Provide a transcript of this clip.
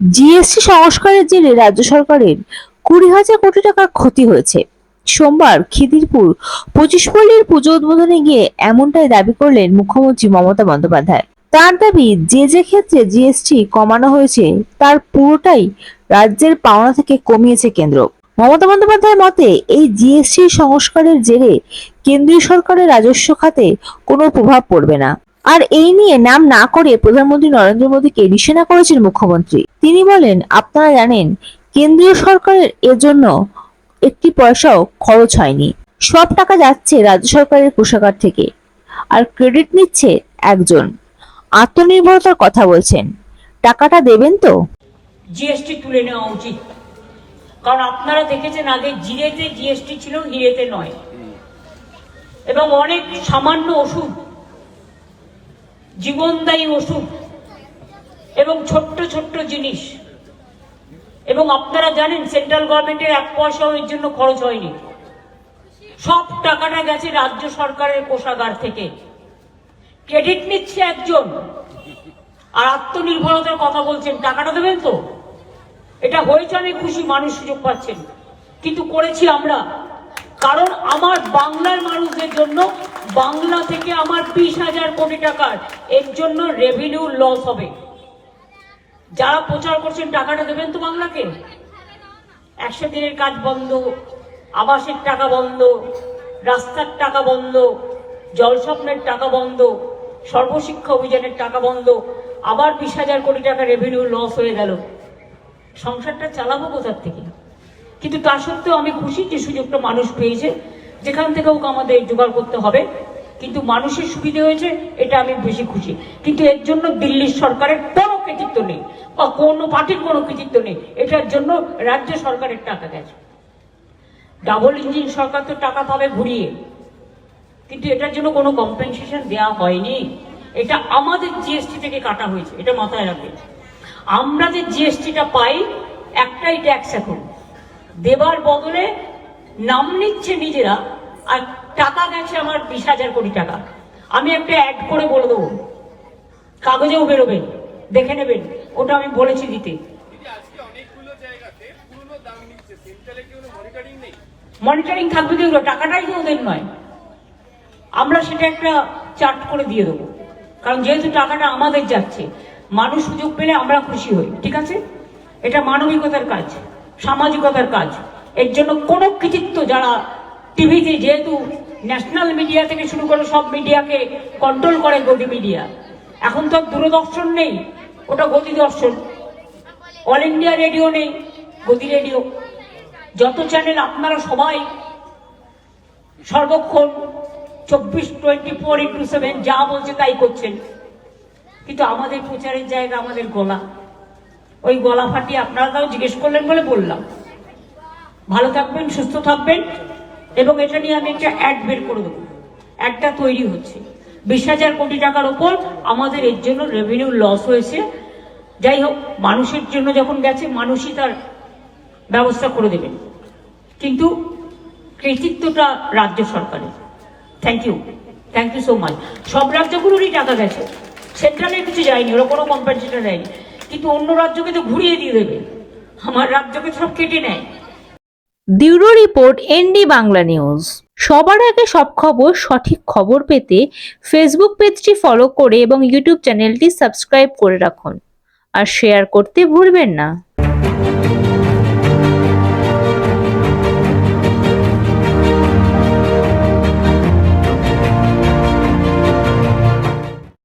GST সংস্কারের জেরে রাজ্য সরকারের কুড়ি হাজার কোটি টাকার ক্ষতি হয়েছে। সোমবার খিদিরপুর পঁচিশ পল্লীর পুজো উদ্বোধনে গিয়ে এমনটাই দাবি করলেন মুখ্যমন্ত্রী মমতা বন্দ্যোপাধ্যায়। তার দাবি, যে যে ক্ষেত্রে জিএসটি কমানো হয়েছে, তার পুরোটাই রাজ্যের পাওনা থেকে কমিয়েছে কেন্দ্র। মমতা বন্দ্যোপাধ্যায়ের মতে, এই জিএসটি সংস্কারের জেরে কেন্দ্রীয় সরকারের রাজস্ব খাতে কোনো প্রভাব পড়বে না। আর এই নিয়ে নাম না করে প্রধানমন্ত্রী নরেন্দ্র মোদীকে নিশানা করেছেন মুখ্যমন্ত্রী। তিনি বলেন আপনারা জানেন কেন্দ্রীয় সরকারের এজন্য একটি পয়সাও খরচ হয়নি। সব টাকা যাচ্ছে রাজ্য সরকারের কোষাগার থেকে আর ক্রেডিট নিচ্ছে একজন। আত্মনির্ভরতার কথা বলছেন। টাকাটা দেবেন তো? জিএসটি তুলে নেওয়া উচিত। কারণ আপনারা দেখেছেন আগে জিরেতে জিএসটি ছিল হিরেতে নয়। এবং অনেক সামান্য ওষুধ জীবনদায়ী ওষুধ এবং ছোট্ট ছোট্ট জিনিস। এবং আপনারা জানেন, সেন্ট্রাল গভর্নমেন্টের এক পয়সাও এর জন্য খরচ হয়নি। সব টাকাটা গেছে রাজ্য সরকারের কোষাগার থেকে। ক্রেডিট নিচ্ছে একজন। আর আত্মনির্ভরতার কথা বলছেন, টাকাটা দেবেন তো? এটা হয়েছে, আমি খুশি, মানুষ সুযোগ পাচ্ছেন। কিন্তু করেছি আমরা। কারণ আমার বাংলার মানুষদের জন্য বাংলা থেকে আমার বিশ হাজার কোটি টাকার এর জন্য রেভিনিউ লস হবে। যারা প্রচার করছেন, টাকাটা দেবেন তো বাংলাকে? একশো দিনের কাজ বন্ধ, আবাসের টাকা বন্ধ, রাস্তার টাকা বন্ধ, জলস্বপ্নের টাকা বন্ধ, সর্বশিক্ষা অভিযানের টাকা বন্ধ, আবার বিশ হাজার কোটি টাকা রেভিনিউ লস হয়ে গেল। সংসারটা চালাবো কোথার থেকে? কিন্তু তা সত্ত্বেও আমি খুশি যে সুযোগটা মানুষ পেয়েছে। যেখান থেকে হোক আমাদের জোগাড় করতে হবে। কিন্তু মানুষের সুবিধে হয়েছে, এটা আমি বেশি খুশি। কিন্তু এর জন্য দিল্লির সরকারের কোনো কৃতিত্ব নেই, বা কোনো পার্টির কোনো কৃতিত্ব নেই। এটার জন্য রাজ্য সরকারের টাকা গেছে। ডাবল ইঞ্জিন সরকার তো টাকা পাবে ঘুরিয়ে। কিন্তু এটার জন্য কোনো কম্পেনসেশন দেওয়া হয়নি। এটা আমাদের জিএসটি থেকে কাটা হয়েছে, এটা মাথায় রাখবেন। আমরা যে জিএসটিটা পাই, একটাই ট্যাক্স এখন। দেবার বদলে নাম নিচ্ছে নিজেরা, আর টাকা গেছে আমার বিশ হাজার কোটি টাকা। আমি একটা অ্যাড করে বলে দেবো। কাগজেও বেরোবেন, দেখে নেবেন। ওটা আমি বলেছি দিতে। মনিটরিং থাকবে কি ওগুলো? টাকাটাই তো ওদের নয়। আমরা সেটা একটা চার্ট করে দিয়ে দেবো। কারণ যেহেতু টাকাটা আমাদের যাচ্ছে, মানুষ সুযোগ পেলে আমরা খুশি হই, ঠিক আছে? এটা মানবিকতার কাজ। সামাজিকতার কাজ। এর জন্য কোনো কৃতিত্ব যারা টিভিতে যেহেতু ন্যাশনাল মিডিয়া থেকে শুরু করে সব মিডিয়াকে কন্ট্রোল করে গতি মিডিয়া। এখন তো দূরদর্শন নেই, ওটা গতি দর্শন। অল ইন্ডিয়া রেডিও নেই, গতি রেডিও যত চ্যানেল আপনারা সবাই সর্বক্ষণ চব্বিশ টোয়েন্টি ফোর ইন্টু সেভেন যা বলছে তাই করছেন। কিন্তু আমাদের প্রচারের জায়গা, আমাদের গলা। ওই গলা ফাটিয়ে আপনারা তাও জিজ্ঞেস করলেন বলে বললাম। ভালো থাকবেন, সুস্থ থাকবেন এবং এটা নিয়ে আমি একটা অ্যাড বের করে দেবো। অ্যাডটা তৈরি হচ্ছে। বিশ হাজার কোটি টাকার ওপর আমাদের এর জন্য রেভিনিউ লস হয়েছে। যাই হোক, মানুষের জন্য যখন গেছে, মানুষই তার ব্যবস্থা করে দেবেন। কিন্তু কৃতিত্বটা রাজ্য সরকারের। Thank you thank you so much সব রাজ্যগুলোরই টাকা গেছে। সেন্ট্রালে কিছু যায়নি, ওরা কোনো কম্পেনসেশন দেয়নি কিন্তু অন্য রাজ্যকে তো ঘুরিয়ে দিয়ে দেবে। আমার রাজ্যকে সব কেটে নেয়। Bureau report, ND Bangla news. সবার আগে সব খবর, সঠিক খবর পেতে ফেসবুক পেজটি ফলো করে এবং ইউটিউব চ্যানেলটি সাবস্ক্রাইব করে রাখুন। আর শেয়ার করতে ভুলবেন না।